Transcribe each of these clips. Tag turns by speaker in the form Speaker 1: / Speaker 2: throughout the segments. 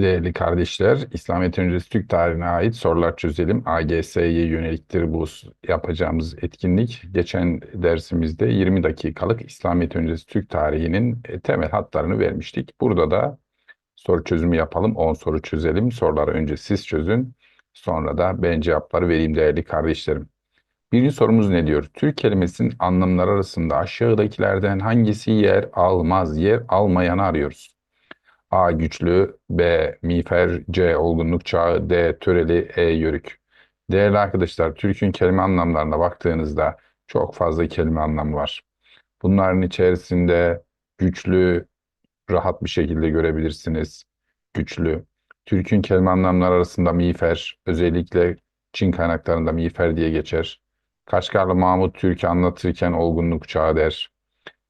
Speaker 1: Değerli kardeşler, İslamiyet öncesi Türk tarihine ait sorular çözelim. AGS'ye yöneliktir bu yapacağımız etkinlik. Geçen dersimizde 20 dakikalık İslamiyet öncesi Türk tarihinin e, temel hatlarını vermiştik. Burada da soru çözümü yapalım. 10 soru çözelim. Soruları önce siz çözün. Sonra da ben cevapları vereyim değerli kardeşlerim. Birinci sorumuz ne diyor? Türk kelimesinin anlamları arasında aşağıdakilerden hangisi yer almaz? Yer almayanı arıyoruz. A güçlü, B miğfer, C olgunluk çağı, D töreli, E yörük. Değerli arkadaşlar, Türk'ün kelime anlamlarına baktığınızda çok fazla kelime anlamı var. Bunların içerisinde güçlü, rahat bir şekilde görebilirsiniz. Güçlü. Türk'ün kelime anlamları arasında miğfer, özellikle Çin kaynaklarında miğfer diye geçer. Kaşgarlı Mahmut Türk'ü anlatırken olgunluk çağı der.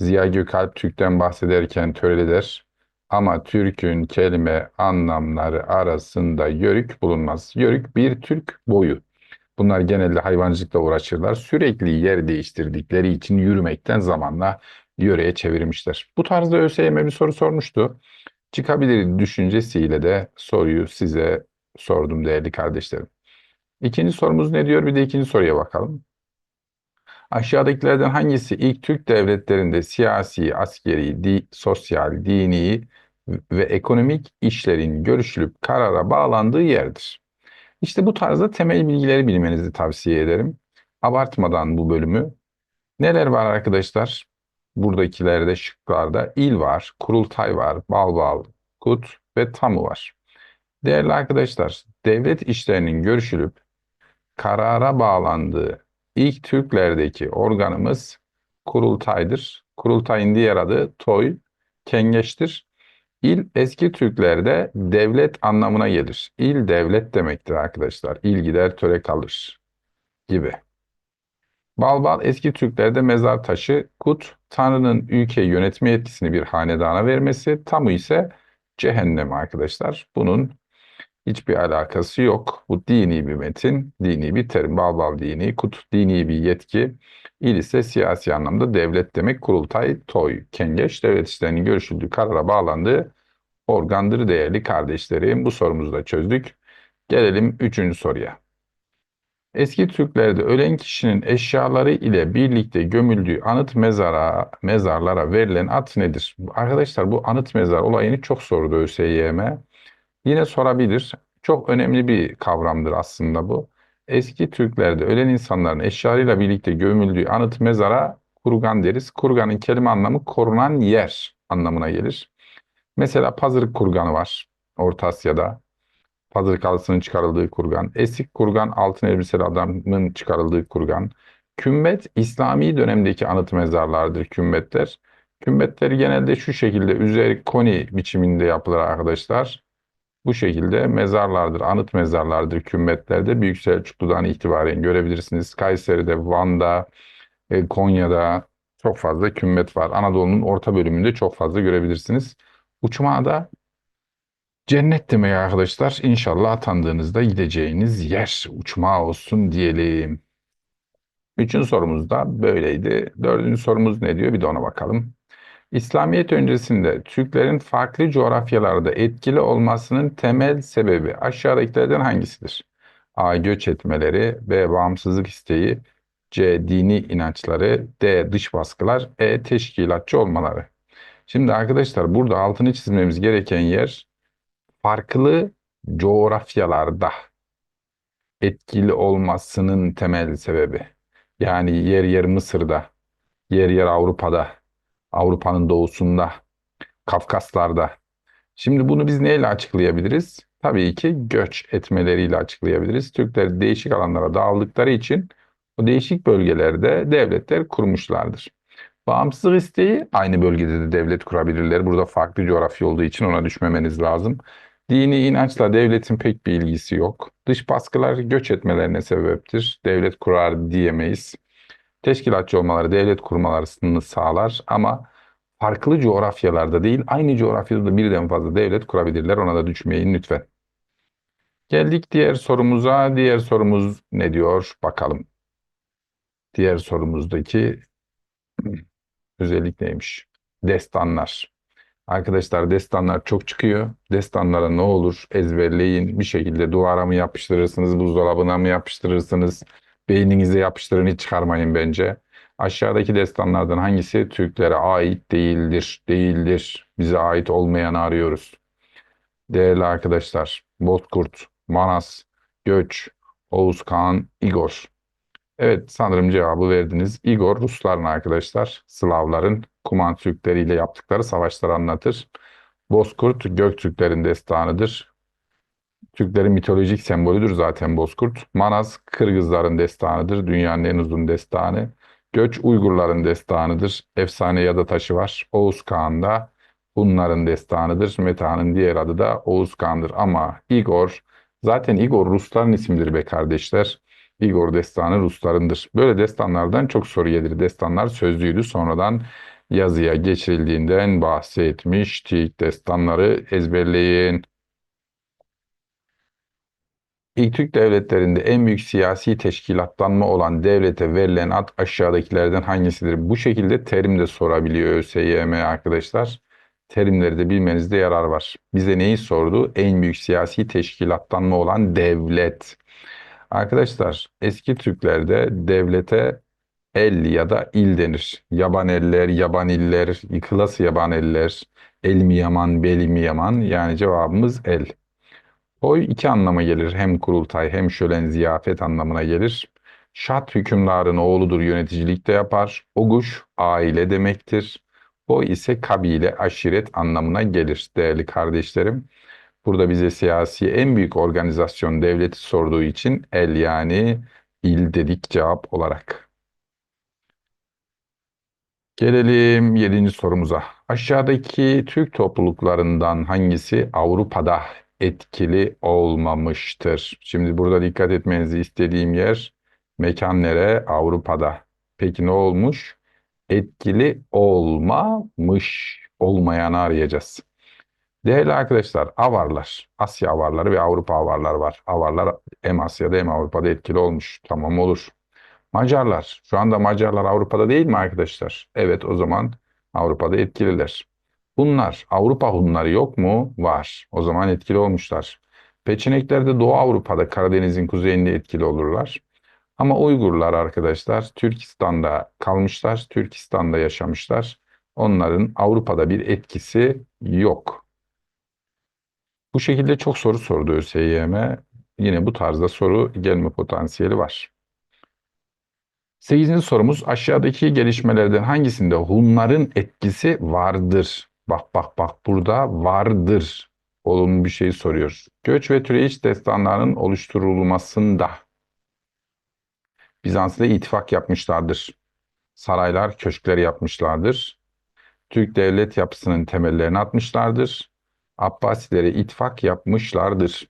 Speaker 1: Ziya Gökalp Türk'ten bahsederken töreli der. Ama Türk'ün kelime anlamları arasında yörük bulunmaz. Yörük bir Türk boyu. Bunlar genelde hayvancılıkla uğraşırlar. Sürekli yer değiştirdikleri için yürümekten zamanla yöreye çevirmişler. Bu tarzda ÖSYM bir soru sormuştu. Çıkabilir düşüncesiyle de soruyu size sordum değerli kardeşlerim. İkinci sorumuz ne diyor? Bir de ikinci soruya bakalım. Aşağıdakilerden hangisi ilk Türk devletlerinde siyasi, askeri, di, sosyal, dini ve ekonomik işlerin görüşülüp karara bağlandığı yerdir? İşte bu tarzda temel bilgileri bilmenizi tavsiye ederim. Abartmadan bu bölümü. Neler var arkadaşlar? Buradakilerde şıklarda il var, kurultay var, balbal, kut ve tamu var. Değerli arkadaşlar, devlet işlerinin görüşülüp karara bağlandığı ilk Türklerdeki organımız kurultaydır. Kurultayın diğer adı toy, kengeçtir. İl eski Türklerde devlet anlamına gelir. İl devlet demektir arkadaşlar. İl gider töre kalır gibi. Balbal eski Türklerde mezar taşı, kut Tanrı'nın ülkeyi yönetme yetkisini bir hanedana vermesi, tamu ise cehennem arkadaşlar. Bunun hiçbir alakası yok. Bu dini bir metin, dini bir terim. Balbal dini, kut dini bir yetki. İl ise siyasi anlamda devlet demek. Kurultay, toy, kengeç, devlet işlerinin görüşüldüğü, karara bağlandığı organdır değerli kardeşlerim. Bu sorumuzu da çözdük. Gelelim üçüncü soruya. Eski Türklerde ölen kişinin eşyaları ile birlikte gömüldüğü anıt mezara, mezarlara verilen ad nedir? Arkadaşlar bu anıt mezar olayını çok sordu ÖSYM. Yine sorabilir. Çok önemli bir kavramdır aslında bu. Eski Türklerde ölen insanların eşyalarıyla birlikte gömüldüğü anıt mezara kurgan deriz. Kurganın kelime anlamı korunan yer anlamına gelir. Mesela Pazırık kurganı var Orta Asya'da. Pazırık halısının çıkarıldığı kurgan. Esik kurgan altın elbiseli adamın çıkarıldığı kurgan. Kümbet İslami dönemdeki anıt mezarlardır kümbetler. Kümbetler genelde şu şekilde üzeri koni biçiminde yapılır arkadaşlar. Bu şekilde mezarlardır, anıt mezarlardır kümmetlerde. Büyük Selçuklu'dan itibaren görebilirsiniz. Kayseri'de, Van'da, e, Konya'da çok fazla kümmet var. Anadolu'nun orta bölümünde çok fazla görebilirsiniz. Uçmağda cennet demek arkadaşlar. İnşallah atandığınızda gideceğiniz yer uçmağı olsun diyelim. Üçüncü sorumuz da böyleydi. Dördüncü sorumuz ne diyor? Bir de ona bakalım. İslamiyet öncesinde Türklerin farklı coğrafyalarda etkili olmasının temel sebebi aşağıdakilerden hangisidir? A. Göç etmeleri, B. Bağımsızlık isteği, C. Dini inançları, D. Dış baskılar, E. Teşkilatçı olmaları. Şimdi arkadaşlar burada altını çizmemiz gereken yer farklı coğrafyalarda etkili olmasının temel sebebi. Yani yer yer Mısır'da, yer yer Avrupa'da, Avrupa'nın doğusunda, Kafkaslar'da. Şimdi bunu biz neyle açıklayabiliriz? Tabii ki göç etmeleriyle açıklayabiliriz. Türkler değişik alanlara dağıldıkları için o değişik bölgelerde devletler kurmuşlardır. Bağımsızlık isteği aynı bölgede de devlet kurabilirler. Burada farklı coğrafya olduğu için ona düşmemeniz lazım. Dini inançla devletin pek bir ilgisi yok. Dış baskılar göç etmelerine sebeptir. Devlet kurar diyemeyiz. Teşkilatçı olmaları devlet kurmalarını sağlar ama farklı coğrafyalarda değil aynı coğrafyada da birden fazla devlet kurabilirler. Ona da düşmeyin lütfen. Geldik diğer sorumuza. Diğer sorumuz ne diyor? Bakalım. Diğer sorumuzdaki özellik neymiş? Destanlar. Arkadaşlar destanlar çok çıkıyor. Destanlara ne olur ezberleyin. Bir şekilde duvara mı yapıştırırsınız, buzdolabına mı yapıştırırsınız? Beyninize yapıştırın hiç çıkarmayın bence. Aşağıdaki destanlardan hangisi Türklere ait değildir? Değildir. Bize ait olmayanı arıyoruz. Değerli arkadaşlar, Bozkurt, Manas, Göç, Oğuz Kağan, Igor. Evet sanırım cevabı verdiniz. Igor Rusların arkadaşlar. Slavların Kuman Türkleri ile yaptıkları savaşları anlatır. Bozkurt Göktürklerin destanıdır. Türklerin mitolojik sembolüdür zaten Bozkurt. Manas Kırgızların destanıdır. Dünyanın en uzun destanı. Göç Uygurların destanıdır. Efsane ya da taşı var. Oğuz Kağan da Hunların destanıdır. Meta'nın diğer adı da Oğuz Kağan'dır. Ama Igor, zaten Igor Rusların ismidir be kardeşler. Igor destanı Ruslarındır. Böyle destanlardan çok soru gelir. Destanlar sözlüydü. Sonradan yazıya geçirildiğinden bahsetmiştik. Destanları ezberleyin. İlk Türk devletlerinde en büyük siyasi teşkilatlanma olan devlete verilen ad aşağıdakilerden hangisidir? Bu şekilde terim de sorabiliyor ÖSYM arkadaşlar. Terimleri de bilmenizde yarar var. Bize neyi sordu? En büyük siyasi teşkilatlanma olan devlet. Arkadaşlar eski Türklerde devlete el ya da il denir. Yaban eller, yaban iller, yıkılası yaban eller, el mi yaman, beli mi yaman yani cevabımız el. Oy iki anlama gelir. Hem kurultay hem şölen ziyafet anlamına gelir. Şat hükümdarın oğludur yöneticilikte yapar. Oguş aile demektir. O ise kabile, aşiret anlamına gelir değerli kardeşlerim. Burada bize siyasi en büyük organizasyon devleti sorduğu için el yani il dedik cevap olarak. Gelelim yedinci sorumuza. Aşağıdaki Türk topluluklarından hangisi Avrupa'da etkili olmamıştır? Şimdi burada dikkat etmenizi istediğim yer mekan? Avrupa'da. Peki ne olmuş? Etkili olmamış. Olmayanı arayacağız. Değerli arkadaşlar, avarlar, Asya avarları ve Avrupa avarları var. Avarlar hem Asya'da hem Avrupa'da etkili olmuş. Tamam olur. Macarlar, şu anda Macarlar Avrupa'da değil mi arkadaşlar? Evet o zaman Avrupa'da etkililer. Hunlar, Avrupa Hunları yok mu? Var. O zaman etkili olmuşlar. Peçenekler de Doğu Avrupa'da Karadeniz'in kuzeyinde etkili olurlar. Ama Uygurlar arkadaşlar Türkistan'da kalmışlar, Türkistan'da yaşamışlar. Onların Avrupa'da bir etkisi yok. Bu şekilde çok soru sordu ÖSYM. Yine bu tarzda soru gelme potansiyeli var. Sekizinci sorumuz aşağıdaki gelişmelerden hangisinde Hunların etkisi vardır? Bak bak bak burada vardır. Olumlu bir şey soruyor. Göç ve türeyiş destanlarının oluşturulmasında Bizans'la ittifak yapmışlardır. Saraylar, köşkler yapmışlardır. Türk devlet yapısının temellerini atmışlardır. Abbasilere ittifak yapmışlardır.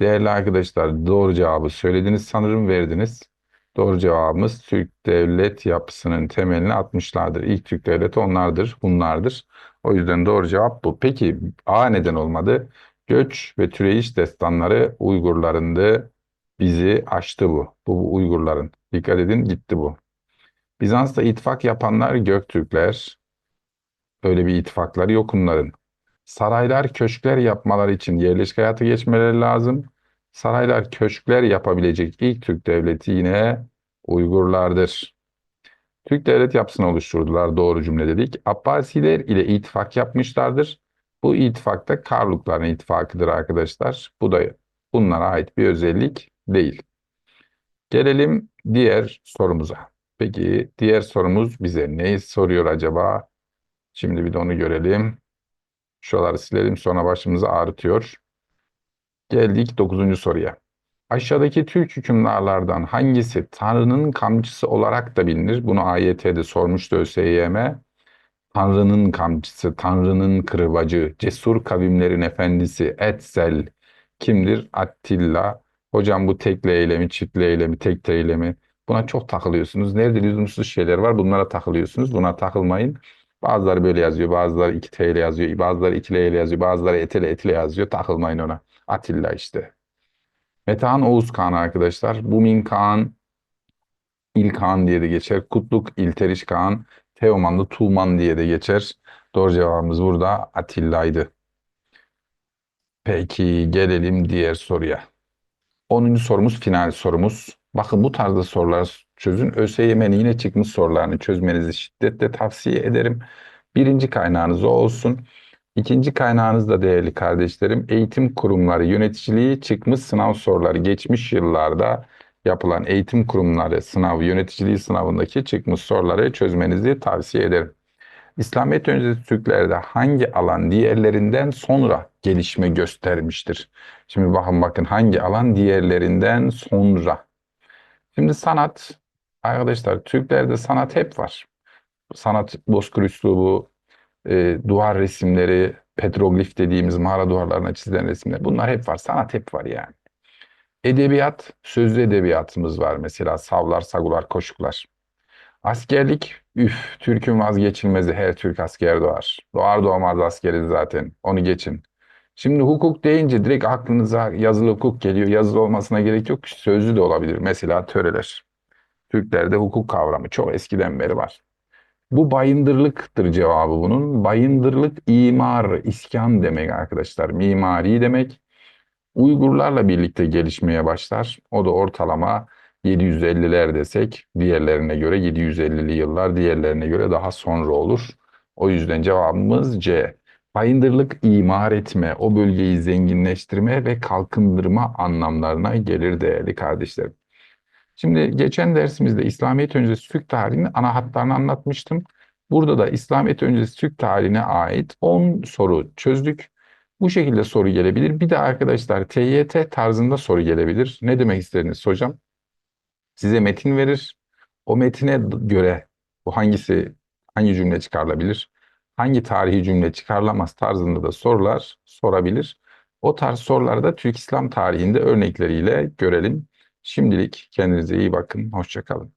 Speaker 1: Değerli arkadaşlar doğru cevabı söylediniz sanırım verdiniz. Doğru cevabımız Türk devlet yapısının temelini atmışlardır. İlk Türk devleti onlardır, bunlardır. O yüzden doğru cevap bu. Peki A neden olmadı? Göç ve türeyiş destanları Uygurlarındı. Bizi aştı bu. Bu, bu Uygurların. Dikkat edin gitti bu. Bizans'ta ittifak yapanlar Göktürkler. Öyle bir ittifakları yok onların. Saraylar, köşkler yapmaları için yerleşik hayatı geçmeleri lazım. Saraylar, köşkler yapabilecek ilk Türk devleti yine Uygurlardır. Türk devlet yapısını oluşturdular. Doğru cümle dedik. Abbasiler ile ittifak yapmışlardır. Bu ittifakta Karlukların ittifakıdır arkadaşlar. Bu da bunlara ait bir özellik değil. Gelelim diğer sorumuza. Peki diğer sorumuz bize ne soruyor acaba? Şimdi bir de onu görelim. Şuraları silelim sonra başımızı ağrıtıyor. Geldik 9. soruya. Aşağıdaki Türk hükümdarlardan hangisi Tanrı'nın kamçısı olarak da bilinir? Bunu AYT'de sormuştu ÖSYM. Tanrı'nın kamçısı, Tanrı'nın kırbacı, cesur kavimlerin efendisi, Etzel kimdir? Attila. Hocam bu tekle eylemi, çiftle eylemi, tek eylemi. Buna çok takılıyorsunuz. Nerede lüzumsuz şeyler var bunlara takılıyorsunuz. Buna takılmayın. Bazıları böyle yazıyor, bazıları 2 T ile yazıyor, bazıları 2 L ile yazıyor, bazıları etile etile yazıyor. Takılmayın ona. Atilla işte. Metehan Oğuz Kağan arkadaşlar. Bumin Kağan, İlkan diye de geçer. Kutluk İlteriş Kağan, Teomanlı Tulman diye de geçer. Doğru cevabımız burada Atilla'ydı. Peki gelelim diğer soruya. 10. sorumuz final sorumuz. Bakın bu tarzda sorular çözün. ÖSYM'nin yine çıkmış sorularını çözmenizi şiddetle tavsiye ederim. Birinci kaynağınız o olsun. İkinci kaynağınız da değerli kardeşlerim eğitim kurumları yöneticiliği çıkmış sınav soruları geçmiş yıllarda yapılan eğitim kurumları sınav yöneticiliği sınavındaki çıkmış soruları çözmenizi tavsiye ederim. İslamiyet öncesi Türklerde hangi alan diğerlerinden sonra gelişme göstermiştir? Şimdi bakın bakın hangi alan diğerlerinden sonra. Şimdi sanat arkadaşlar Türklerde sanat hep var. Sanat bozkır üslubu, e, duvar resimleri, petroglif dediğimiz mağara duvarlarına çizilen resimler bunlar hep var. Sanat hep var yani. Edebiyat, sözlü edebiyatımız var mesela savlar, sagular, koşuklar. Askerlik, üf, Türk'ün vazgeçilmezi her Türk asker doğar. Doğar doğmaz askeriz zaten, onu geçin. Şimdi hukuk deyince direkt aklınıza yazılı hukuk geliyor. Yazılı olmasına gerek yok, sözlü de olabilir. Mesela töreler. Türklerde hukuk kavramı çok eskiden beri var. Bu bayındırlıktır cevabı bunun. Bayındırlık imar, iskan demek arkadaşlar. Mimari demek. Uygurlarla birlikte gelişmeye başlar. O da ortalama 750'ler desek diğerlerine göre 750'li yıllar diğerlerine göre daha sonra olur. O yüzden cevabımız C. Bayındırlık imar etme, o bölgeyi zenginleştirme ve kalkındırma anlamlarına gelir değerli kardeşlerim. Şimdi geçen dersimizde İslamiyet öncesi Türk tarihinin ana hatlarını anlatmıştım. Burada da İslamiyet öncesi Türk tarihine ait 10 soru çözdük. Bu şekilde soru gelebilir. Bir de arkadaşlar TYT tarzında soru gelebilir. Ne demek istediniz hocam? Size metin verir. O metine göre bu hangisi hangi cümle çıkarılabilir? Hangi tarihi cümle çıkarılamaz tarzında da sorular sorabilir. O tarz soruları da Türk İslam tarihinde örnekleriyle görelim. Şimdilik kendinize iyi bakın. Hoşçakalın.